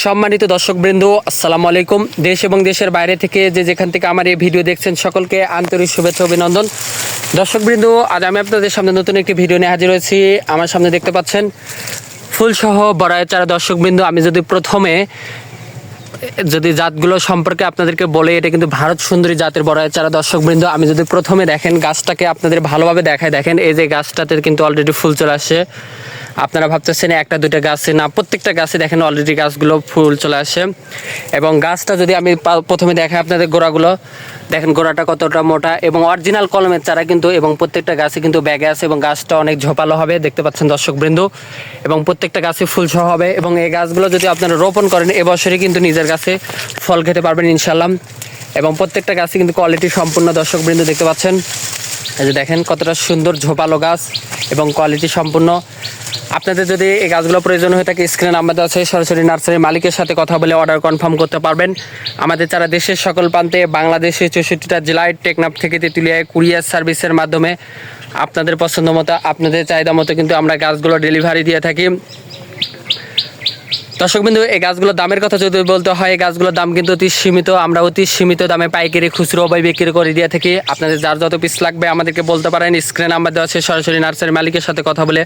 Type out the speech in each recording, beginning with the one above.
সম্মানিত দর্শকবৃন্দ, আসসালামু আলাইকুম। দেশ এবং দেশের বাইরে থেকে যে যেখান থেকে আমার এই ভিডিও দেখছেন, সকলকে আন্তরিক শুভেচ্ছা, অভিনন্দন। দর্শকবৃন্দ, আজ আমি আপনাদের সামনে নতুন একটি ভিডিও নিয়ে হাজির হয়েছি। আমার সামনে দেখতে পাচ্ছেন ফুলসহ বড়ায় চারা দর্শকবৃন্দ। আমি যদি প্রথমে যদি জাতগুলো সম্পর্কে আপনাদেরকে বলে, এটা কিন্তু ভারত সুন্দরী জাতের বড় চারা দর্শকবৃন্দ, আমি যদি প্রথমে দেখেন গাছটাকে আপনাদের ভালোভাবে দেখায় দেখেন এই যে গাছটাতে কিন্তু অলরেডি ফুল চলে আসে। আপনারা ভাবতেছেন একটা, দুইটা গাছে, না, প্রত্যেকটা গাছে দেখেন অলরেডি গাছগুলো ফুল চলে আসে। এবং গাছটা যদি আমি প্রথমে দেখাই আপনাদের গোড়াগুলো দেখেন গোড়াটা কতটা মোটা এবং অরিজিনাল কলমের চারা কিন্তু এবং প্রত্যেকটা গাছে কিন্তু ব্যাগে আছে এবং গাছটা অনেক ঝোপালো হবে, দেখতে পাচ্ছেন দর্শকবৃন্দ। এবং প্রত্যেকটা গাছে ফুল সহ হবে এবং এই গাছগুলো যদি আপনারা রোপণ করেন এবছরই কিন্তু নিজের গাছে ফল খেতে পারবেন ইনশাল্লাম এবং প্রত্যেকটা গাছে কিন্তু কোয়ালিটি সম্পূর্ণ দর্শকবৃন্দ দেখতে পাচ্ছেন। এই যে দেখেন কতটা সুন্দর ঝোপালো গাছ এবং কোয়ালিটি সম্পূর্ণ। আপনাদের যদি এই গাছগুলো প্রয়োজন হয়ে থাকে স্ক্রিনে নাম্বার দেওয়া আছে, সরাসরি নার্সারির মালিকের সাথে কথা বলে অর্ডার কনফার্ম করতে পারবেন। আমাদের যারা দেশের সকল প্রান্তে, বাংলাদেশের চৌষট্টিটা জেলায় টেকনাফ থেকে তেঁতুলিয়ায় কুরিয়ার সার্ভিসের মাধ্যমে আপনাদের পছন্দ মতো, আপনাদের চাহিদা মতো কিন্তু আমরা গাছগুলো ডেলিভারি দিয়ে থাকি। দর্শকবিন্দু এই গাছগুলোর দামের কথা যদি বলতে হয়, এই গাছগুলোর দাম কিন্তু অতি সীমিত। আমরা অতি সীমিত দামে পাইকারি খুচরো বা বিক্রি করে দিয়ে থাকি। আপনাদের যার যত পিস লাগবে আমাদেরকে বলতে পারেন। স্ক্রিনে নাম্বার দেওয়া আছে, সরাসরি নার্সারি মালিকের সাথে কথা বলে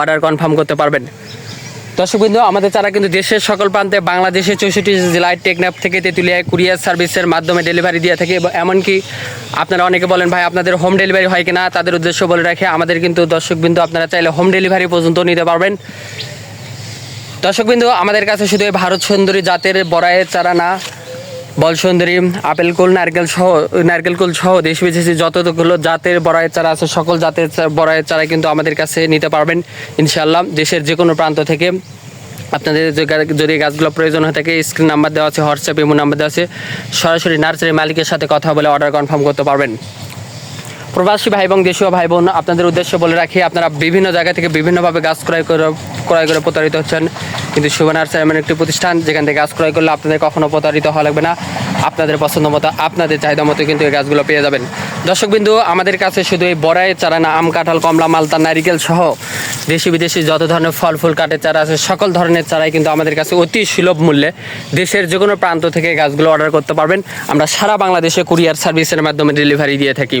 অর্ডার কনফার্ম করতে পারবেন। দর্শকবিন্দু আমাদের তারা কিন্তু দেশের সকল প্রান্তে, বাংলাদেশের চৌষট্টি জেলায় টেকনাফ থেকে তেঁতুলিয়ায় কুরিয়ার সার্ভিসের মাধ্যমে ডেলিভারি দিয়ে থাকে এমনকি আপনারা অনেকে বলেন, ভাই, আপনাদের হোম ডেলিভারি হয় কিনা? তাদের উদ্দেশ্য বলে রাখে, আমাদের কিন্তু দর্শকবিন্দু আপনারা চাইলে হোম ডেলিভারি পর্যন্ত নিতে পারবেন। দর্শকবিন্দু, আমাদের কাছে শুধু ভারত সুন্দরী জাতের বড়াইয়ের চারা না, বল সুন্দরী, আপেল কুল, নারকেল সহ, নারকেল কুল সহ দেশ বিদেশি যতগুলো জাতের বড়াইয়ের চারা আছে, সকল জাতের বড়াইয়ের চারা কিন্তু আমাদের কাছে নিতে পারবেন ইনশাল্লাহ দেশের যে কোনো প্রান্ত থেকে আপনাদের যদি গাছগুলো প্রয়োজন হয়ে থাকে, স্ক্রিন নাম্বার দেওয়া আছে, হোয়াটসঅ্যাপ, ইমো নাম্বার দেওয়া আছে, সরাসরি নার্সারি মালিকের সাথে কথা বলে অর্ডার কনফার্ম করতে পারবেন। প্রবাসী ভাই এবং দেশীয় ভাই বোন, আপনাদের উদ্দেশ্য বলে রাখি, আপনারা বিভিন্ন জায়গা থেকে বিভিন্নভাবে গাছ ক্রয় করে ক্রয় করে প্রতারিত হচ্ছেন। কিন্তু শুভ নার্সারি এমন একটি প্রতিষ্ঠান, যেখান থেকে গাছ ক্রয় করলে আপনাদের কখনো প্রতারিত হওয়া লাগবে না। আপনাদের পছন্দ মতো, আপনাদের চাহিদা মতো কিন্তু এই গাছগুলো পেয়ে যাবেন। দর্শকবিন্দু, আমাদের কাছে শুধু এই বড়াইয়ের চারা না, আম, কাঁঠাল, কমলা মালতা নারিকেল সহ দেশি বিদেশি যত ধরনের ফল, ফুল, কাঠের চারা আছে, সকল ধরনের চারাই কিন্তু আমাদের কাছে অতি সুলভ মূল্যে দেশের যে কোনো প্রান্ত থেকে গাছগুলো অর্ডার করতে পারবেন। আমরা সারা বাংলাদেশে কুরিয়ার সার্ভিসের মাধ্যমে ডেলিভারি দিয়ে থাকি।